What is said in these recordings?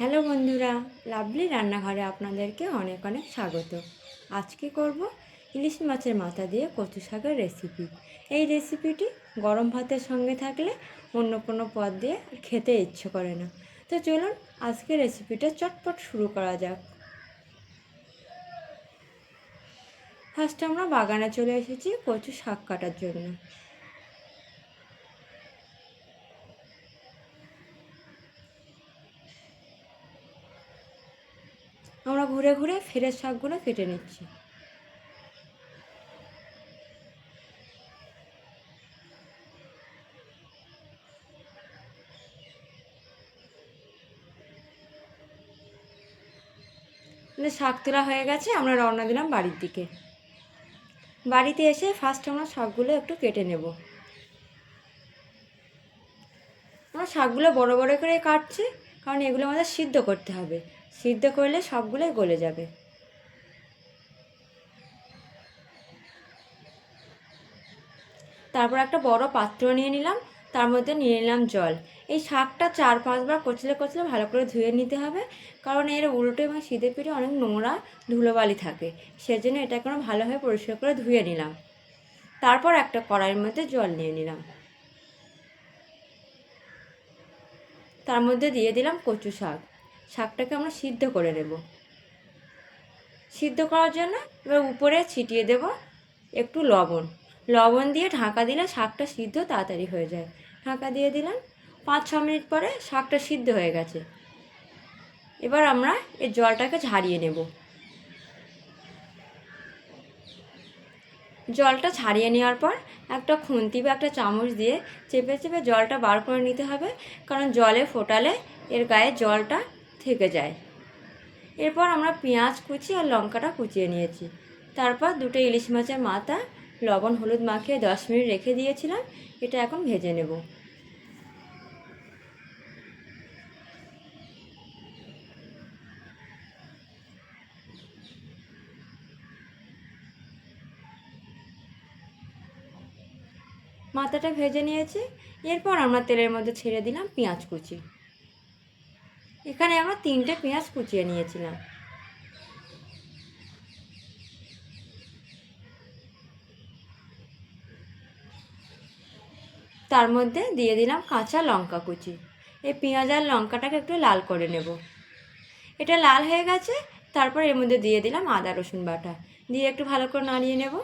Hello বন্ধুরা, lovely রান্নাঘরে আপনাদেরকে অনেক অনেক স্বাগত। আজকে করব ইলিশ মাছের মাথা দিয়ে কচু শাকের রেসিপি এই রেসিপিটি গরম ভাতের সঙ্গে থাকলে অন্য কোনো পদ দিয়ে খেতে ইচ্ছে করে না। তো চলুন আজকে রেসিপিটা চটপট শুরু করা যাক। ফার্স্ট আমরা বাগানে চলে এসেছি কচু শাক কাটার জন্য। আমরা ঘুরে ঘুরে ফেরের শাকগুলো কেটে নিচ্ছি। আমাদের শাক তোলা হয়ে গেছে, আমরা রওনা দিলাম বাড়ির দিকে। বাড়িতে এসে ফার্স্ট আমরা শাকগুলো একটু কেটে নেব। আমরা শাকগুলো বড় বড় করে কাটছি, কারণ এগুলো আমাদের সিদ্ধ করতে হবে। সিদ্ধ করলে সবগুলোই গলে যাবে। তারপর একটা বড় পাত্র নিয়ে নিলাম, তার মধ্যে নিয়ে নিলাম জল। এই শাকটা চার পাঁচবার কচলে কচলে ভালো করে ধুয়ে নিতে হবে, কারণ এর উল্টো এবং শীতে পিঠে অনেক নোংরা ধুলোবালি থাকে, সেজন্য এটা কোনো ভালোভাবে পরিষ্কার করে ধুয়ে নিলাম। তারপর একটা কড়াইয়ের মধ্যে জল নিয়ে নিলাম। তার মধ্যে দিয়ে দিলাম কচু শাক। শাকটাকে আমরা সিদ্ধ করে নেব। সিদ্ধ করার জন্য এবার উপরে ছিটিয়ে দেব একটু লবণ। লবণ দিয়ে ঢাকা দিলে শাকটা সিদ্ধ তাড়াতাড়ি হয়ে যায়। ঢাকা দিয়ে দিলাম পাঁচ ছ মিনিট পরে শাকটা সিদ্ধ হয়ে গেছে। এবার আমরা এই জলটাকে ঝারিয়ে নেব। জলটা ছাড়িয়ে নেওয়ার পর একটা খুন্তি বা একটা চামচ দিয়ে চেপে চেপে জলটা বার করে নিতে হবে। কারণ জলে ফোটালে এর গায়ে জলটা থেকে যায়। এরপর আমরা পেঁয়াজ কুচি আর লঙ্কাটা কুচিয়ে নিয়েছি। তারপর দুটো ইলিশ মাছের মাথা, লবণ, হলুদ মাখিয়ে দশ মিনিট রেখে দিয়েছিলাম। এটা এখন ভেজে নেব। মাথাটা ভেজে নিয়েছি। এরপর আমরা তেলের মধ্যে ছেড়ে দিলাম পেঁয়াজ কুচি। এখানে আমরা তিনটে পেঁয়াজ কুচিয়ে নিয়েছিলাম। তার মধ্যে দিয়ে দিলাম কাঁচা লঙ্কা কুচি। এই পেঁয়াজ আর লঙ্কাটাকে একটু লাল করে নেব। এটা লাল হয়ে গেছে, তারপর এর মধ্যে দিয়ে দিলাম আদা, রসুন বাটা। দিয়ে একটু ভালো করে নাড়িয়ে নেব।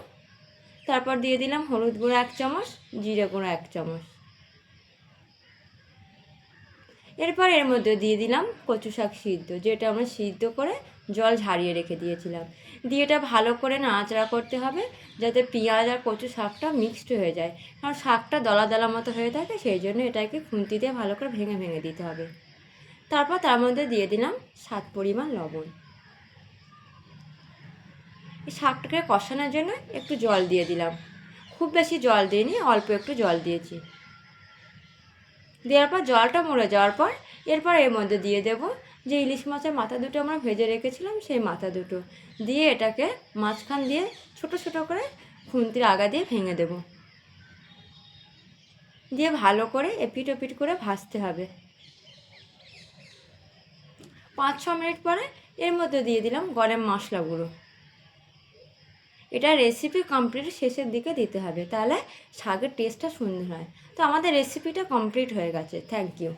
তারপর দিয়ে দিলাম হলুদ গুঁড়ো এক চামচ, জিরে গুঁড়ো এক চামচ। এরপর এর মধ্যে দিয়ে দিলাম কচু শাক সিদ্ধ, যেটা আমরা সিদ্ধ করে জল ঝারিয়ে রেখে দিয়েছিলাম। দিয়ে এটা ভালো করে নাড়াচাড়া করতে হবে যাতে পেঁয়াজ আর কচু শাকটা মিক্সড হয়ে যায়। কারণ শাকটা দলা দলা মতো হয়ে থাকে, সেই জন্য এটাকে খুন্তি দিয়ে ভালো করে ভেঙে ভেঙে দিতে হবে। তারপর তার মধ্যে দিয়ে দিলাম সাত পরিমাণ লবণ। এই শাকটাকে কষানোর জন্য একটু জল দিয়ে দিলাম। খুব বেশি জল দিইনি, অল্প একটু জল দিয়েছি। দেওয়ার পর জলটা মরে যাওয়ার পর এরপর এর মধ্যে দিয়ে দেব। যে ইলিশ মাছের মাথা দুটো আমরা ভেজে রেখেছিলাম, সেই মাথা দুটো। দিয়ে এটাকে মাঝখান দিয়ে ছোট ছোট করে খুন্তির আগা দিয়ে ভেঙে দেব। দিয়ে ভালো করে এপিট ওপিট করে ভাজতে হবে। পাঁচ ছ মিনিট পরে এর মধ্যে দিয়ে দিলাম গরম মশলা গুঁড়ো এটা রেসিপি কমপ্লিট শেষের দিকে দিতে হবে। তাহলে শাকের টেস্টটা সুন্দর হয়। তো আমাদের রেসিপিটা কমপ্লিট হয়ে গেছে। Thank you